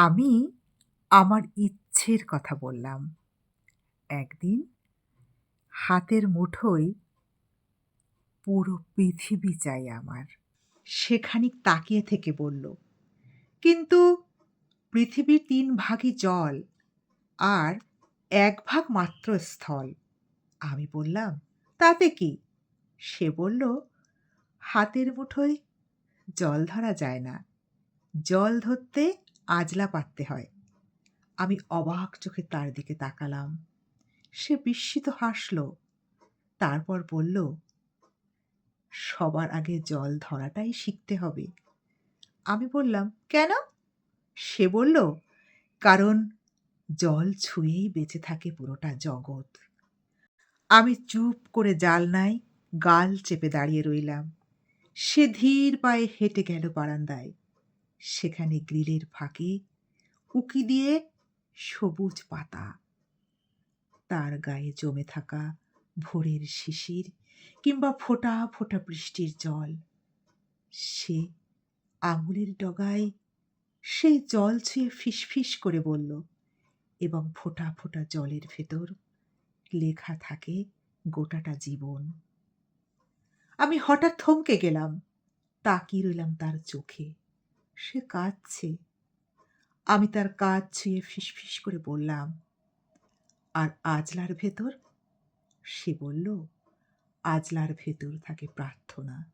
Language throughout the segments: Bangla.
আমি আমার ইচ্ছের কথা বললাম। একদিন হাতের মুঠোয় পুরো পৃথিবী চাই আমার। সে খানিক তাকিয়ে থেকে বলল, কিন্তু পৃথিবীর তিন ভাগই জল আর এক ভাগ মাত্র স্থল। আমি বললাম, তাতে কি? সে বলল, হাতের মুঠোয় জল ধরা যায় না। জল ধরতে আজলা পাততে হয়। আমি অবাক চোখে তার দিকে তাকালাম। সে বিস্মিত হাসল, তারপর বলল, সবার আগে জল ধরাটাই শিখতে হবে। আমি বললাম, কেন? সে বলল, কারণ জল ছুঁয়েই বেঁচে থাকে পুরোটা জগৎ। আমি চুপ করে জালনায় গাল চেপে দাঁড়িয়ে রইলাম। সে ধীর পায়ে হেঁটে গেল বারান্দায়। সেখানে গ্রিলের ফাঁকে উকি দিয়ে সবুজ পাতা। তার গায়ে জমে থাকা ভোরের শিশির কিংবা ফোটা ফোটা বৃষ্টির জল। সে আঙুলের ডগায় সেই জল ছুঁয়ে ফিসফিস করে বলল, এবং ফোটা ফোটা জলের ভেতর লেখা থাকে গোটাটা জীবন। আমি হঠাৎ থমকে গেলাম, তাকিয়ে রইলাম তার চোখে। সে কাঁদছে। আমি তার কাজ ছুঁয়ে ফিসফিস করে বললাম, আর আজলার ভেতর? সে বলল, আজলার ভেতর থাকে প্রার্থনা।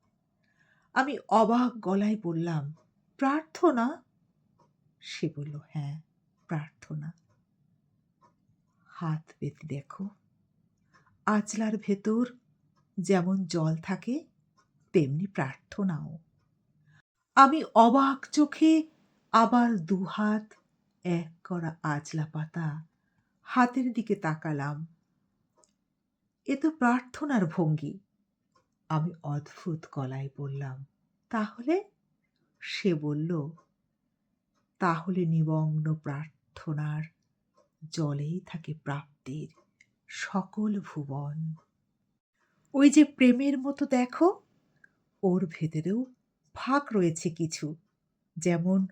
আমি অবাক গলায় বললাম, প্রার্থনা? সে বলল হ্যাঁ প্রার্থনা। হাত পেতে দেখো, আজলার ভেতর যেমন জল থাকে, তেমনি প্রার্থনাও। আমি অবাক চোখে আবার দুহাত এক করা আজলা পাতা হাতের দিকে তাকালাম। এ তো প্রার্থনার ভঙ্গি। আমি অদ্ভুত গলায় বললাম, তাহলে? সে বলল, তাহলে নিমগ্ন প্রার্থনার জলেই থাকে প্রাপ্তির সকল ভুবন। ওই যে প্রেমের মতো দেখো, ওর ভেতরেও ফাঁক রয়েছে কিছু। যেমন,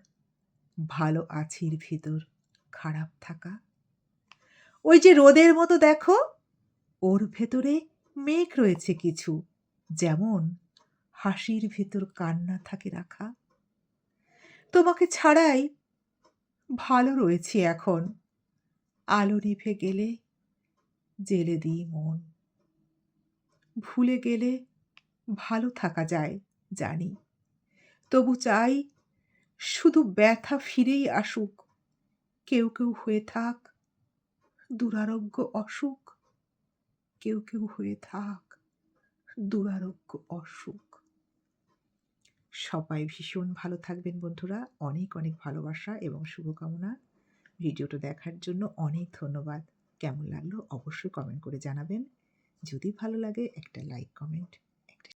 ভালো আছির ভেতর খারাপ থাকা। ওই যে রোদের মতো দেখো, ওর ভেতরে মেঘ রয়েছে কিছু। যেমন, হাসির ভেতর কান্না থাকে রাখা। তোমাকে ছাড়াই ভালো রয়েছি এখন। আলো নিভে গেলে জেলে দিই মন। ভুলে গেলে ভালো থাকা যায়, জানি। তবু চাই শুধু ব্যথা ফিরেই আসুক। কেউ কেউ হয়ে থাক, দুরারোগ্য অসুখ। কেউ কেউ হয়ে থাক, দুরারোগ্য অসুখ। সবাই ভীষণ ভালো থাকবেন বন্ধুরা। অনেক অনেক ভালোবাসা এবং শুভকামনা। ভিডিওটা দেখার জন্য অনেক ধন্যবাদ। কেমন লাগল অবশ্যই কমেন্ট করে জানাবেন। যদি ভালো লাগে একটা লাইক, কমেন্ট